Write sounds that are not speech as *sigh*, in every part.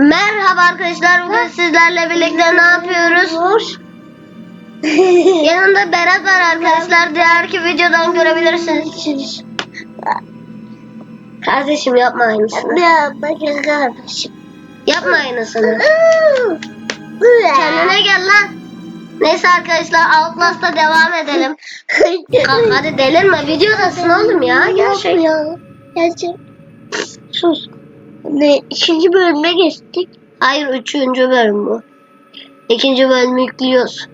Merhaba arkadaşlar. Bugün sizlerle birlikte ne yapıyoruz? *laughs* Yanında Berat var arkadaşlar. Diğerki videodan görebilirsiniz. Kardeşim yapma aynısını. Ya bakın kardeşim. Yapma aynısını. *laughs* Kendine gel lan. Neyse arkadaşlar Outlast'a devam edelim. *laughs* Hadi delirme. Videodasın oğlum ya. Gerçek. Gerçek. Sus. Ne, ikinci bölüme geçtik. Hayır üçüncü bölüm bu. İkinci bölümü yüklüyoruz.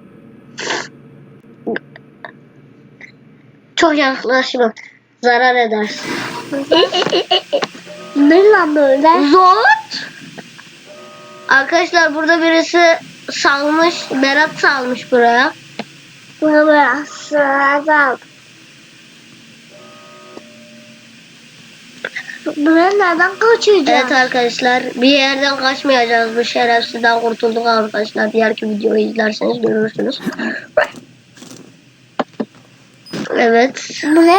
Çok yaklaşma. Zarar edersin. *laughs* ne lan böyle? Zot! Arkadaşlar burada birisi salmış. Berat salmış buraya. Buna biraz Buna nereden kaçacağız? Evet arkadaşlar bir yerden kaçmayacağız. Bu şerefsizden kurtulduk arkadaşlar. Diğerki videoyu izlerseniz görürsünüz. Evet. Bu ne?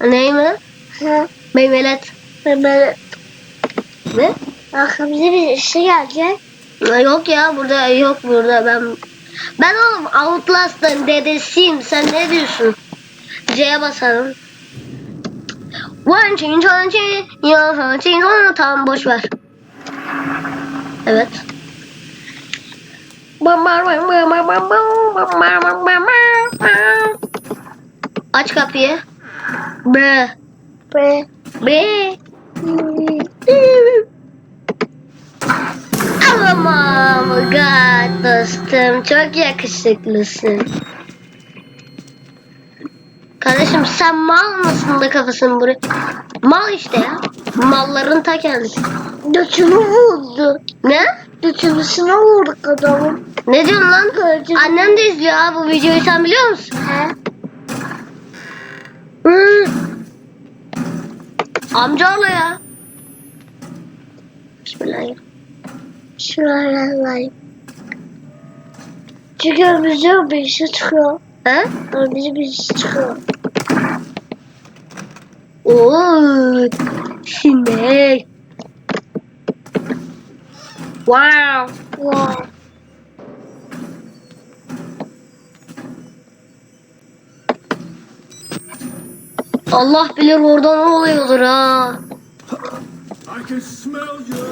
Ney mi? Ha, Meymelet. böyle Ne? arkamıza bir şey gelecek. Yok ya burada yok burada ben ben oğlum Outlast'ın dedesiyim sen ne diyorsun? C'ye basalım. One chin chan chin ya chin chan tamam boş ver. Evet. Aç kapıyı. Bre. Böyle. Bre. Aman god dostum çok yakışıklısın. Kardeşim sen mal mısın da kafasını buraya? Mal işte ya. Malların ta kendisi. Götümü vurdu. Ne? Götümüsüne vurduk adamın. Ne diyorsun lan? Gördüm. Annem de izliyor ha bu videoyu sen biliyor musun? He? Amcaoğlu ya. Bismillahirrahmanirrahim. Alayım. Çünkü önümüzde bir şey çıkıyor. He? Önümüzde bir şey çıkıyor. Oo, sinek. Wow. Wow. Allah bilir orada ne oluyordur ha. I can smell you.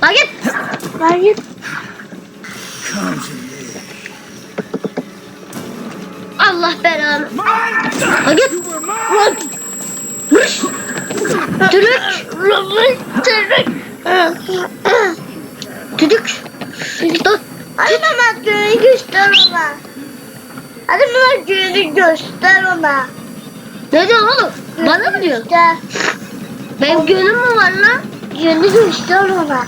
Ha git. Ben git. Allah belanı. Mine! Ha git. You were mine! Hış. Tülük. Tırık. Tüdük. Dur. Hadi Mehmet günü göster ona. Hadi Mehmet günü göster ona. Ne diyorsun oğlum? Bana mı diyorsun? Göster. Benim gönlüm mü var lan? Günü göster ona.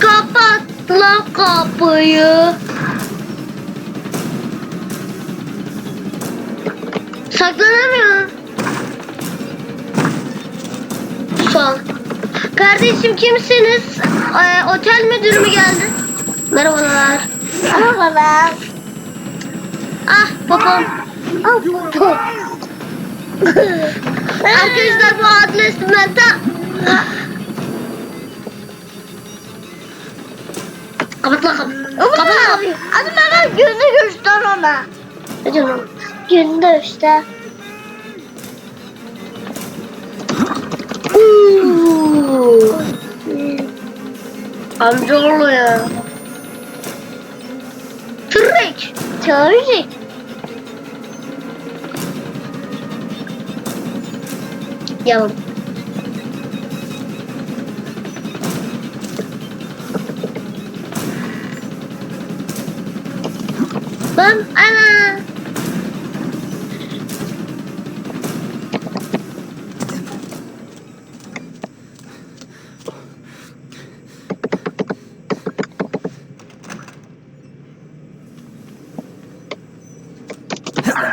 Kapat la kapıyı. Saklanamıyorum. Son. Kardeşim kimsiniz? Ee, otel müdürü mü geldi? Merhabalar. Merhabalar. Ah babam. Al bu. Arkadaşlar bu adresimden ta... Kapat lan kapıyı. Kapat lan kapıyı. Hadi Mehmet günü göster ona. Diyorsun oğlum? Günü göster. Amcaoğlu ya. Tırrek. Teorik. Yalan. Lan ana.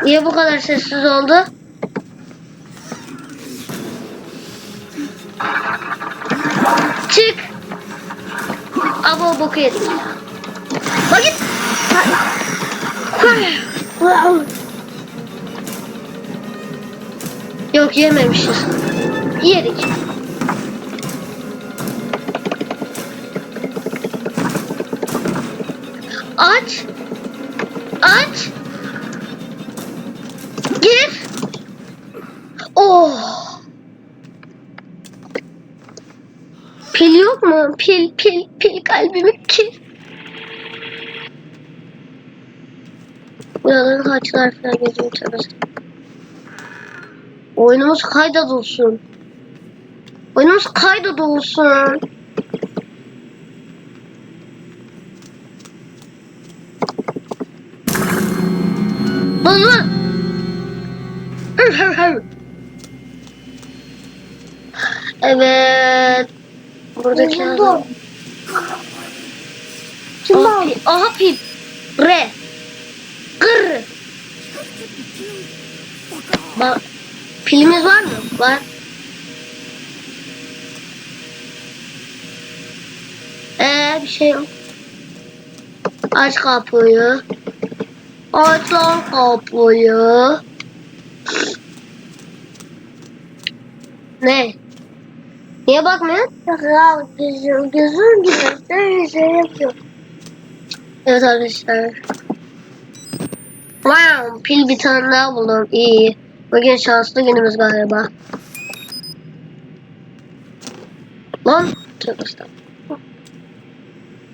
Niye bu kadar sessiz oldu? Çık. Abo boku yedik ya. Bak git. Yok yememişiz. Yedik. Aç. Aç. Gir. Oh. Pil yok mu? Pil, pil, pil kalbimi kil. Buraların haçlar falan gözümü çalır. Oyunumuz kaydolsun. Oyunumuz kaydolsun. Lan lan. Evet. Buradaki Buldum. Kim Aha, pip. Re. Gır. Bak. Pilimiz var mı? Var. Ee bir şey yok. Aç kapıyı. Aç kapıyı. Ne? Niye bakmıyorsun? Ya gözüm, gözüm. Sen şey yapıyor. Evet arkadaşlar. Wow, pil bir tane daha buldum. İyi. Bugün şanslı günümüz galiba. Lan. Tövbe estağfurullah.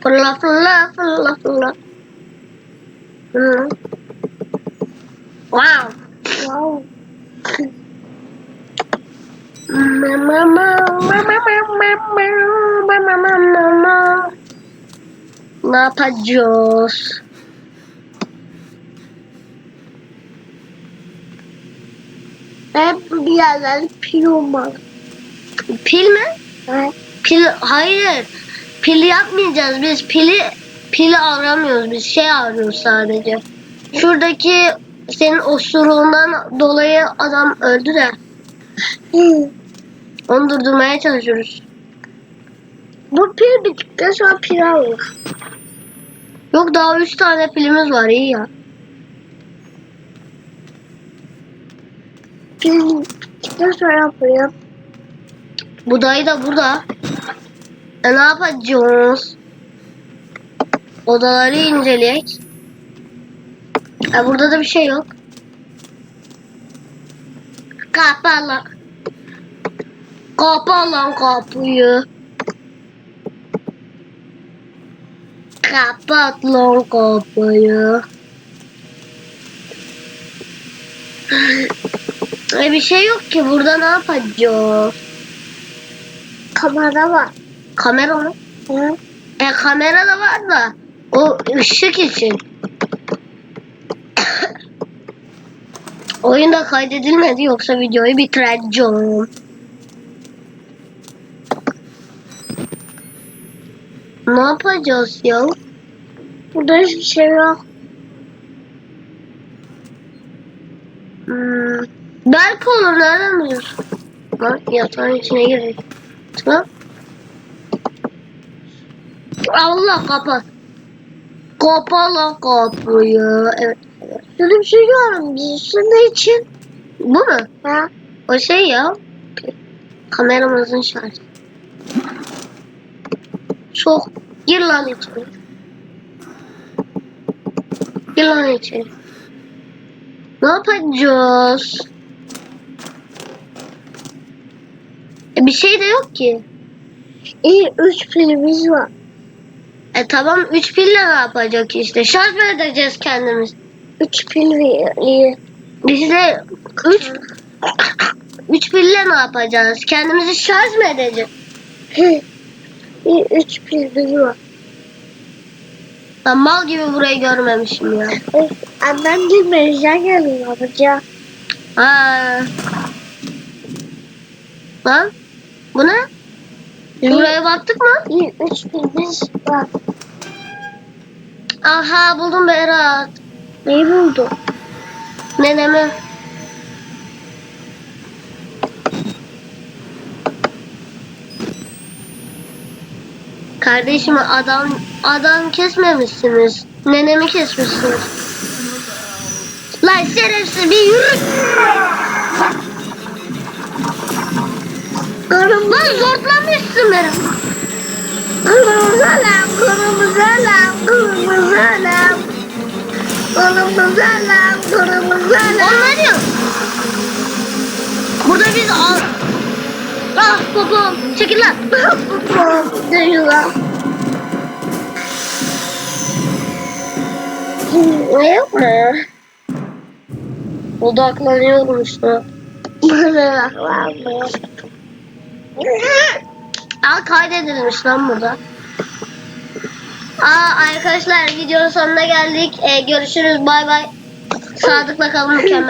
Fırla fırla fırla fırla. Hı. Wow. Wow. Mama mama mama mama mama mama. Ne yapacağız? Hep bir yerden pil olmalı. Pil mi? Evet. Pil hayır. Pili yapmayacağız biz. Pili pili aramıyoruz biz. Şey arıyoruz sadece. Şuradaki senin osuruğundan dolayı adam öldü de Hı. onu durdurmaya çalışıyoruz. Bu pil bittikten sonra pil alır. Yok daha üç tane pilimiz var iyi ya. Bittikten sonra yapıyor. Bu dayı da burada. E ne yapacağız? Odaları inceleyek. E burada da bir şey yok. Kapa lan. Kapa lan kapıyı. Kapat lan kapıyı. E bir şey yok ki burada ne yapacağız? Kamera var. Kamera mı? Hı. E kamera da var da o ışık için. Oyunda kaydedilmedi yoksa videoyu bitireceğim. Ne yapacağız ya? Burada hiçbir şey yok. Hmm. Belki olur nereden biliyorsun? Lan yatağın içine girdik. Lan. Allah kapat. Kapa lan kapıyı. Evet. Şurada bir şey gördüm. Birisi ne için? Bu mu? Ha? O şey ya. Kameramızın şarjı. Çok. Gir lan içeri. Gir lan içeri. Ne yapacağız? E bir şey de yok ki. İyi üç pilimiz var. E tamam 3 pille ne yapacak işte? Şarj mı edeceğiz kendimiz? Üç pil var. iyi. Biz de 3 3 pille ne yapacağız? Kendimizi şarj mı edeceğiz? İyi üç pilimiz var. Ben mal gibi burayı görmemişim ya. Annem de meclen geliyor yapacağım. Ha. Lan bu ne? Biz buraya baktık mı? İyi üç pilimiz var. Aha buldum Berat. Neyi buldun? Nenemi. Kardeşim adam adam kesmemişsiniz. Nenemi kesmişsiniz. Lan şerefsiz bir yürü. Zorlamışsın beni. Kırmızı alarm, kırmızı alarm, kırmızı alarm. Kırmızı alarm, kırmızı alarm. Oğlum ne diyor? Burada biz al. Ah popom. Çekil lan. Duyuyor. Ne yapma? Odaklanıyorum işte. Bana bak var mı? Aa kaydedilmiş lan burada. Aa arkadaşlar videonun sonuna geldik. Ee, görüşürüz bay bay. Sadıkla kalın mükemmel.